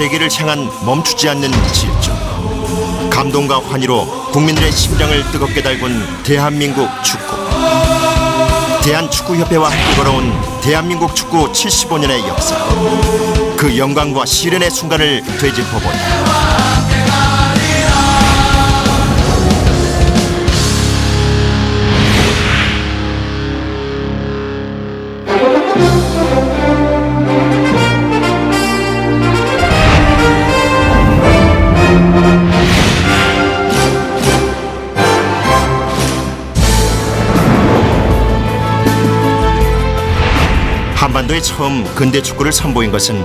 세계를 향한 멈추지 않는 질주. 감동과 환희로 국민들의 심장을 뜨겁게 달군 대한민국 축구. 대한축구협회와 함께 걸어온 대한민국 축구 75년의 역사. 그 영광과 시련의 순간을 되짚어본다. 한반도에 처음 근대 축구를 선보인 것은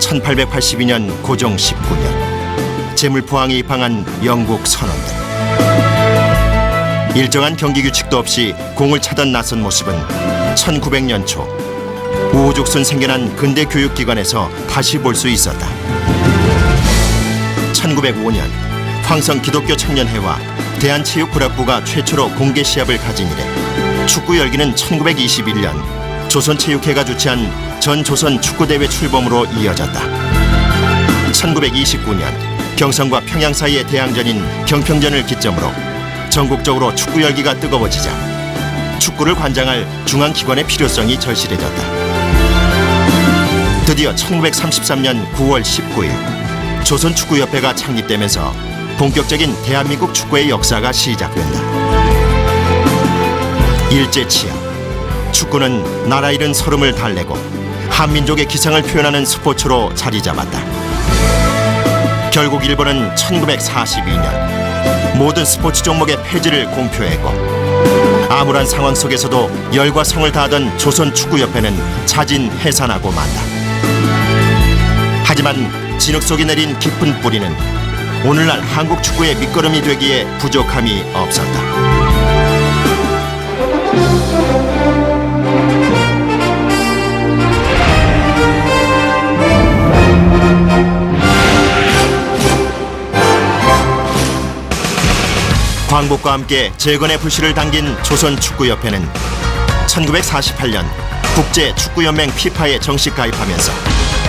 1882년 고종 19년 제물포항이 입항한 영국 선원들. 일정한 경기 규칙도 없이 공을 차던 나선 모습은 1900년 초 우후죽순 생겨난 근대 교육기관에서 다시 볼 수 있었다. 1905년 황성 기독교 청년회와 대한체육구락부가 최초로 공개 시합을 가진 이래 축구 열기는 1921년 조선체육회가 주최한 전 조선 축구대회 출범으로 이어졌다. 1929년 경성과 평양 사이의 대항전인 경평전을 기점으로 전국적으로 축구 열기가 뜨거워지자 축구를 관장할 중앙기관의 필요성이 절실해졌다. 드디어 1933년 9월 19일 조선축구협회가 창립되면서 본격적인 대한민국 축구의 역사가 시작된다. 일제 치하 축구는 나라 잃은 서름을 달래고 한민족의 기상을 표현하는 스포츠로 자리 잡았다. 결국 일본은 1942년 모든 스포츠 종목의 폐지를 공표했고 암울한 상황 속에서도 열과 성을 다하던 조선 축구협회는 자진 해산하고 만다. 하지만 진흙 속에 내린 깊은 뿌리는 오늘날 한국 축구의 밑거름이 되기에 부족함이 없었다. 광복과 함께 재건의 불씨를 당긴 조선축구협회는 1948년 국제축구연맹 피파에 정식 가입하면서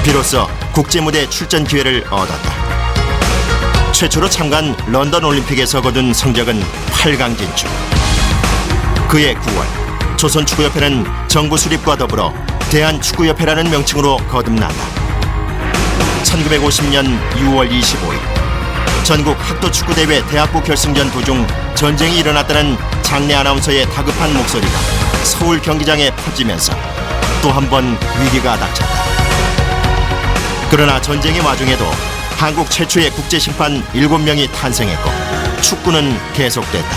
비로소 국제무대 출전 기회를 얻었다. 최초로 참가한 런던 올림픽에서 거둔 성적은 8강 진출. 그해 9월 조선축구협회는 정부 수립과 더불어 대한축구협회라는 명칭으로 거듭난다. 1950년 6월 25일 전국 학도 축구대회 대학부 결승전 도중 전쟁이 일어났다는 장례 아나운서의 다급한 목소리가 서울 경기장에 퍼지면서 또 한 번 위기가 닥쳤다. 그러나 전쟁의 와중에도 한국 최초의 국제심판 7명이 탄생했고 축구는 계속됐다.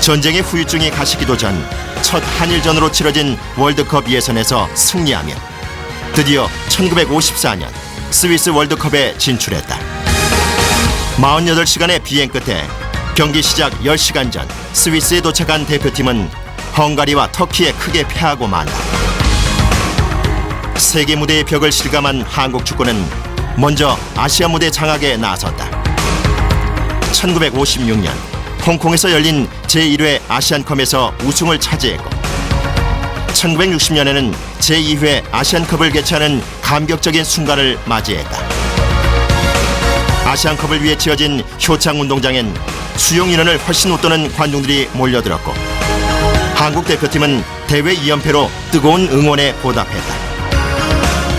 전쟁의 후유증이 가시기도 전 첫 한일전으로 치러진 월드컵 예선에서 승리하며 드디어 1954년 스위스 월드컵에 진출했다. 48시간의 비행 끝에 경기 시작 10시간 전 스위스에 도착한 대표팀은 헝가리와 터키에 크게 패하고 만다. 세계 무대의 벽을 실감한 한국 축구는 먼저 아시아 무대 장악에 나섰다. 1956년 홍콩에서 열린 제1회 아시안컵에서 우승을 차지했고 1960년에는 제2회 아시안컵을 개최하는 감격적인 순간을 맞이했다. 아시안컵을 위해 지어진 효창 운동장엔 수용 인원을 훨씬 웃도는 관중들이 몰려들었고 한국 대표팀은 대회 2연패로 뜨거운 응원에 보답했다.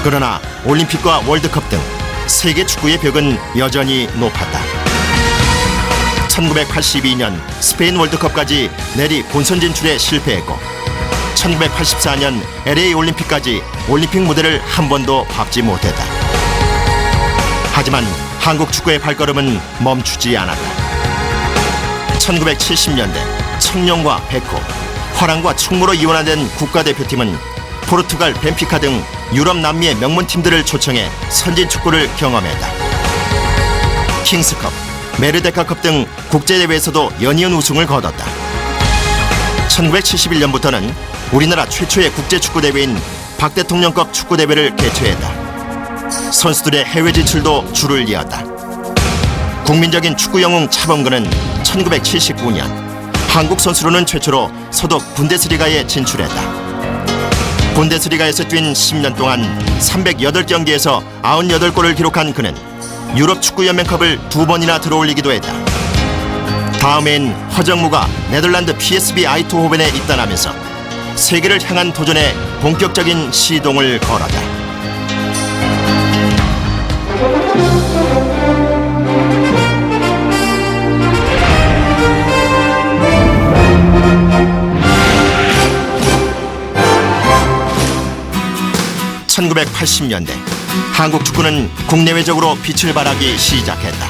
그러나 올림픽과 월드컵 등 세계 축구의 벽은 여전히 높았다. 1982년 스페인 월드컵까지 내리 본선 진출에 실패했고 1984년 LA 올림픽까지 올림픽 무대를 한 번도 밟지 못했다. 하지만 한국 축구의 발걸음은 멈추지 않았다. 1970년대 청룡과 백호, 화랑과 충무로 이원화된 국가대표팀은 포르투갈 벤피카 등 유럽 남미의 명문 팀들을 초청해 선진 축구를 경험했다. 킹스컵, 메르데카컵 등 국제대회에서도 연이은 우승을 거뒀다. 1971년부터는 우리나라 최초의 국제축구대회인 박대통령급 축구대회를 개최했다. 선수들의 해외 진출도 줄을 이었다. 국민적인 축구 영웅 차범근은 1979년 한국 선수로는 최초로 소속 분데스리가에 진출했다. 본데스리가에서 뛴 10년 동안 308경기에서 98골을 기록한 그는 유럽 축구 연맹컵을 두 번이나 들어올리기도 했다. 다음엔 허정무가 네덜란드 PSV 아이트호벤에 입단하면서 세계를 향한 도전에 본격적인 시동을 걸었다. (1980년대) 한국 축구는 국내외적으로 빛을 발하기 시작했다.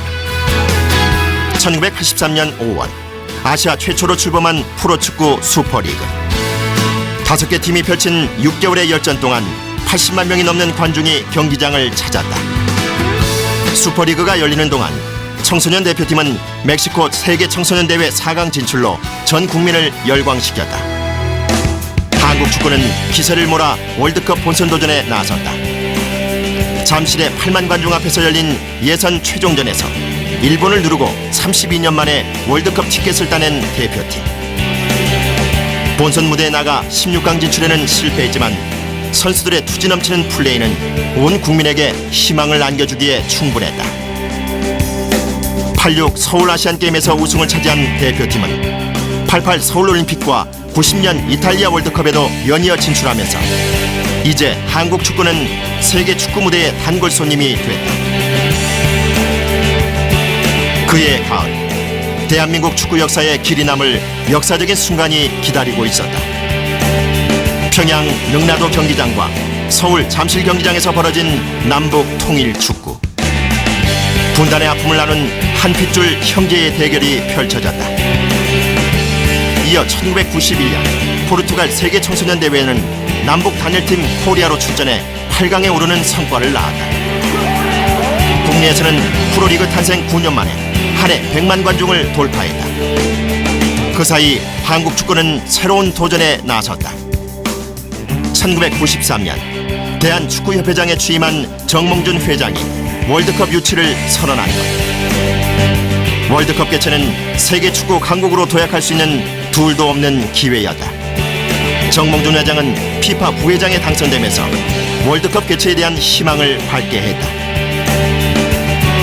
1983년 5월 아시아 최초로 출범한 프로축구 슈퍼리그 다섯 개 팀이 펼친 6개월의 열전 동안 80만 명이 넘는 관중이 경기장을 찾았다. 슈퍼리그가 열리는 동안 청소년 대표팀은 멕시코 세계 청소년 대회 4강 진출로 전 국민을 열광시켰다. 한국 축구는 기세를 몰아 월드컵 본선 도전에 나섰다. 잠실의 8만 관중 앞에서 열린 예선 최종전에서 일본을 누르고 32년 만에 월드컵 티켓을 따낸 대표팀. 본선 무대에 나가 16강 진출에는 실패했지만 선수들의 투지 넘치는 플레이는 온 국민에게 희망을 안겨주기에 충분했다. 86 서울 아시안 게임에서 우승을 차지한 대표팀은 88 서울 올림픽과 90년 이탈리아 월드컵에도 연이어 진출하면서 이제 한국 축구는 세계 축구 무대의 단골 손님이 됐다. 그의 가을 대한민국 축구 역사에 길이 남을 역사적인 순간이 기다리고 있었다. 평양 능라도 경기장과 서울 잠실 경기장에서 벌어진 남북 통일 축구. 분단의 아픔을 나눈 한 핏줄 형제의 대결이 펼쳐졌다. 이어 1991년 포르투갈 세계 청소년 대회에는 남북 단일팀 코리아로 출전해 8강에 오르는 성과를 낳았다. 국내에서는 프로리그 탄생 9년 만에 한 해 100만 관중을 돌파했다. 그 사이 한국 축구는 새로운 도전에 나섰다. 1993년 대한축구협회장에 취임한 정몽준 회장이 월드컵 유치를 선언한 것. 월드컵 개최는 세계 축구 강국으로 도약할 수 있는 둘도 없는 기회였다. 정몽준 회장은 피파 부회장에 당선되면서 월드컵 개최에 대한 희망을 밝게 했다.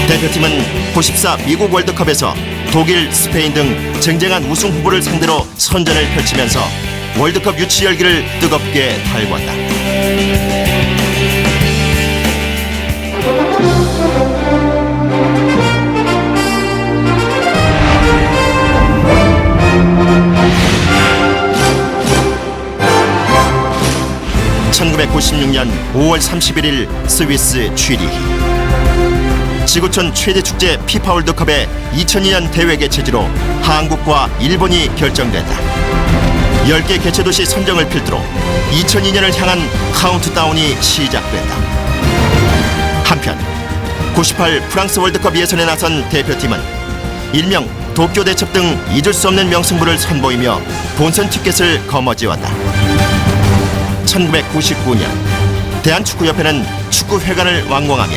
대표팀은 94 미국 월드컵에서 독일, 스페인 등 쟁쟁한 우승 후보를 상대로 선전을 펼치면서 월드컵 유치 열기를 뜨겁게 달궜다. (1996년 5월 31일) 스위스 취리히 지구촌 최대 축제 피파 월드컵의 2002년 대회 개최지로 한국과 일본이 결정됐다. 10개 개최 도시 선정을 필두로 2002년을 향한 카운트다운이 시작됐다. 한편 98 프랑스 월드컵 예선에 나선 대표팀은 일명 도쿄 대첩 등 잊을 수 없는 명승부를 선보이며 본선 티켓을 거머쥐었다. 1999년 대한축구협회는 축구회관을 완공하며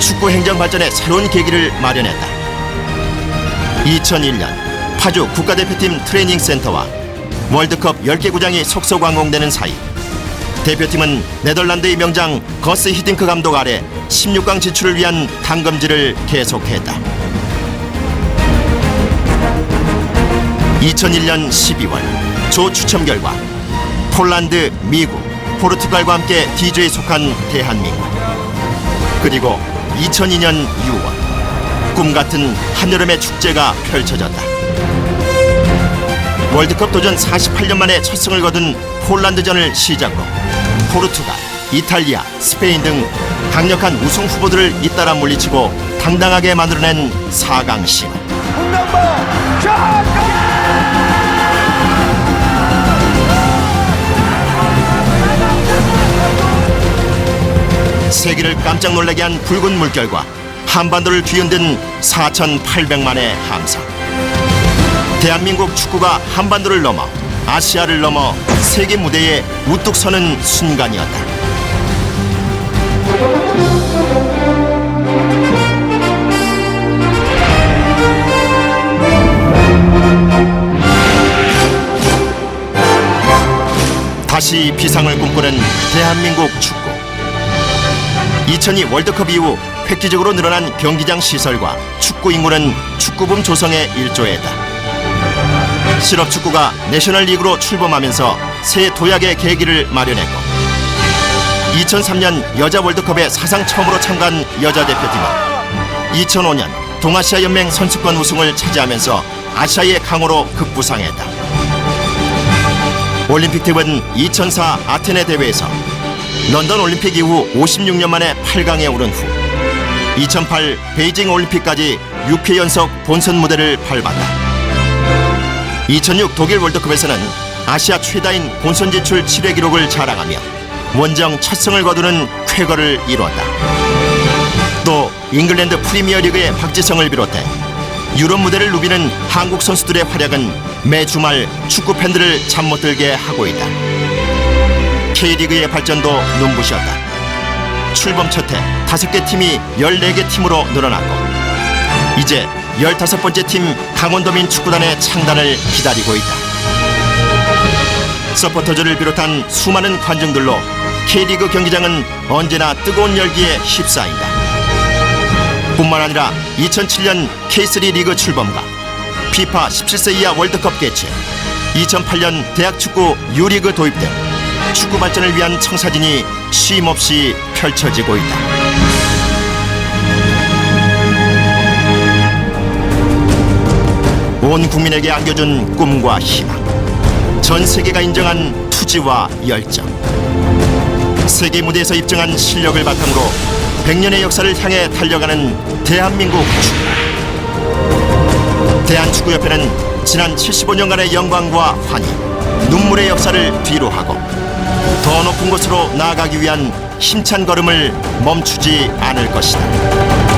축구 행정 발전의 새로운 계기를 마련했다. 2001년 파주 국가대표팀 트레이닝 센터와 월드컵 10개 구장이 속속 완공되는 사이 대표팀은 네덜란드의 명장 거스 히딩크 감독 아래 16강 진출을 위한 당금질을 계속했다. 2001년 12월 조 추첨 결과 폴란드, 미국, 포르투갈과 함께 D조에 속한 대한민국 그리고 2002년 6월 꿈 같은 한여름의 축제가 펼쳐졌다. 월드컵 도전 48년 만에 첫 승을 거둔 폴란드전을 시작으로 포르투갈, 이탈리아, 스페인 등 강력한 우승 후보들을 잇따라 물리치고 당당하게 만들어낸 4강 심. 세계를 깜짝 놀라게 한 붉은 물결과 한반도를 뒤흔든 4,800만의 함성. 대한민국 축구가 한반도를 넘어 아시아를 넘어 세계 무대에 우뚝 서는 순간이었다. 다시 비상을 꿈꾸는 대한민국 축구. 2002 월드컵 이후 획기적으로 늘어난 경기장 시설과 축구 인구는 축구붐 조성에 일조했다. 실업 축구가 내셔널리그로 출범하면서 새 도약의 계기를 마련했고 2003년 여자 월드컵에 사상 처음으로 참가한 여자 대표팀은 2005년 동아시아 연맹 선수권 우승을 차지하면서 아시아의 강호로 급부상했다. 올림픽 팀은 2004 아테네 대회에서 런던 올림픽 이후 56년 만에 8강에 오른 후 2008 베이징 올림픽까지 6회 연속 본선 무대를 밟았다. 2006 독일 월드컵에서는 아시아 최다인 본선 진출 7회 기록을 자랑하며 원정 첫 승을 거두는 쾌거를 이루었다. 또 잉글랜드 프리미어리그의 박지성을 비롯해 유럽 무대를 누비는 한국 선수들의 활약은 매 주말 축구 팬들을 잠 못 들게 하고 있다. K리그의 발전도 눈부셨다. 출범 첫해 다섯 개 팀이 14개 팀으로 늘어났고 이제 15번째 팀 강원도민 축구단의 창단을 기다리고 있다. 서포터즈를 비롯한 수많은 관중들로 K리그 경기장은 언제나 뜨거운 열기에 휩싸인다. 뿐만 아니라 2007년 K3 리그 출범과 피파 17세 이하 월드컵 개최, 2008년 대학 축구 U리그 도입 등 축구 발전을 위한 청사진이 쉼없이 펼쳐지고 있다. 온 국민에게 안겨준 꿈과 희망, 전 세계가 인정한 투지와 열정, 세계 무대에서 입증한 실력을 바탕으로 100년의 역사를 향해 달려가는 대한민국 축구. 대한축구협회는 지난 75년간의 영광과 환희, 눈물의 역사를 뒤로하고 더 높은 곳으로 나아가기 위한 힘찬 걸음을 멈추지 않을 것이다.